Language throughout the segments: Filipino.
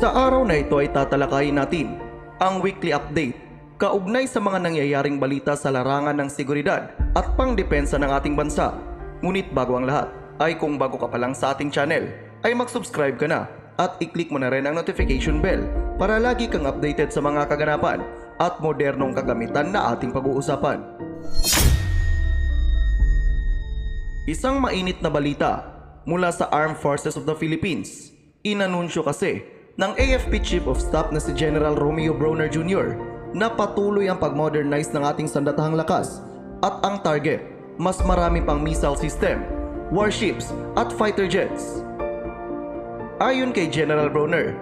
Sa araw na ito ay tatalakayin natin ang weekly update kaugnay sa mga nangyayaring balita sa larangan ng seguridad at pangdepensa ng ating bansa. Ngunit bago ang lahat, ay kung bago ka pa lang sa ating channel, ay mag-subscribe ka na at i-click mo na rin ang notification bell para lagi kang updated sa mga kaganapan at modernong kagamitan na ating pag-uusapan. Isang mainit na balita mula sa Armed Forces of the Philippines. Inanunsyo kasi ng AFP Chief of Staff na si General Romeo Broner Jr. na patuloy ang pag-modernize ng ating sandatahang lakas at ang target, mas marami pang missile system, warships at fighter jets. Ayon kay General Broner,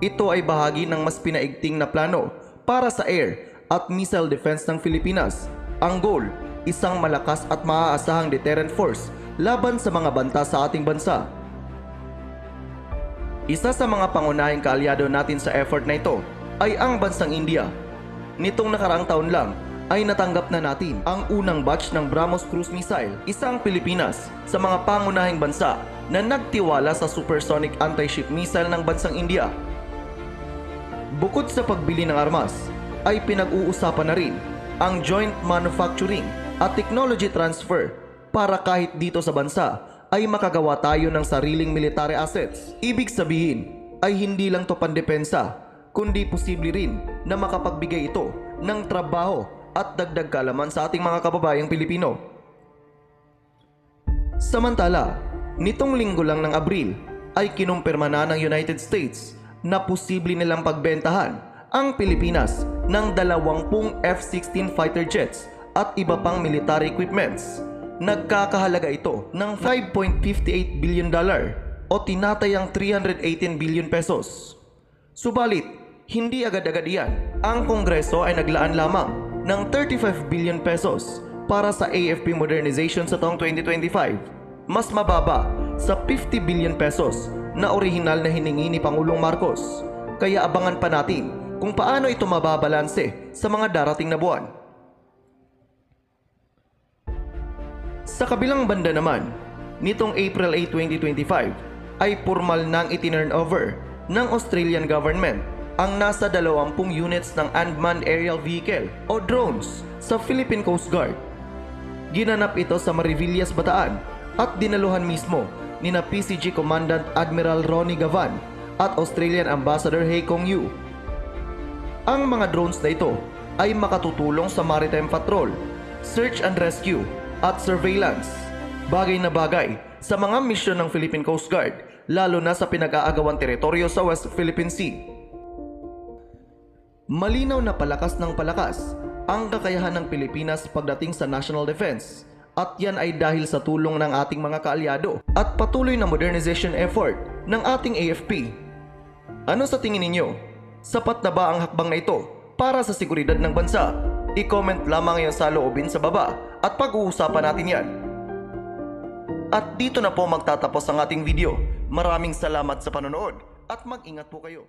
ito ay bahagi ng mas pinaigting na plano para sa air at missile defense ng Pilipinas. Ang goal, isang malakas at maaasahang deterrent force laban sa mga banta sa ating bansa. Isa sa mga pangunahing kaalyado natin sa effort na ito ay ang bansang India. Nitong nakaraang taon lang ay natanggap na natin ang unang batch ng BrahMos cruise missile, isang Pilipinas sa mga pangunahing bansa na nagtiwala sa supersonic anti-ship missile ng bansang India. Bukod sa pagbili ng armas, ay pinag-uusapan na rin ang joint manufacturing at technology transfer para kahit dito sa bansa ay makagawa tayo ng sariling military assets. Ibig sabihin ay hindi lang to pandepensa, kundi posible rin na makapagbigay ito ng trabaho at dagdag kaalaman sa ating mga kababayang Pilipino. Samantala, nitong linggo lang ng Abril ay kinumpirma na ng United States na posible nilang pagbentahan ang Pilipinas ng 20 F-16 fighter jets at iba pang military equipments. Nagkakahalaga ito ng 5.58 billion dollar o tinatayang 318 billion pesos. Subalit, hindi agad-agad yan. Ang Kongreso ay naglaan lamang ng 35 billion pesos para sa AFP modernization sa taong 2025. Mas mababa sa 50 billion pesos na orihinal na hiningi ni Pangulong Marcos. Kaya abangan pa natin kung paano ito mababalanse sa mga darating na buwan. Sa kabilang banda naman, nitong April 8, 2025 ay formal nang itinurn over ng Australian government ang nasa 20 units ng Unmanned Aerial Vehicle o drones sa Philippine Coast Guard. Ginanap ito sa Marivillas, Bataan at dinaluhan mismo ni na PCG Commandant Admiral Ronnie Gavan at Australian Ambassador Hei Kong Yu. Ang mga drones na ito ay makatutulong sa maritime patrol, search and rescue at surveillance. Bagay na bagay sa mga misyon ng Philippine Coast Guard, lalo na sa pinag-aagawang teritoryo sa West Philippine Sea. Malinaw na palakas ng palakas ang kakayahan ng Pilipinas pagdating sa national defense at yan ay dahil sa tulong ng ating mga kaalyado at patuloy na modernization effort ng ating AFP. Ano sa tingin ninyo? Sapat na ba ang hakbang na ito para sa seguridad ng bansa? I-comment lamang yan sa loobin sa baba at pag-uusapan natin yan. At dito na po magtatapos ang ating video. Maraming salamat sa panonood at mag-ingat po kayo.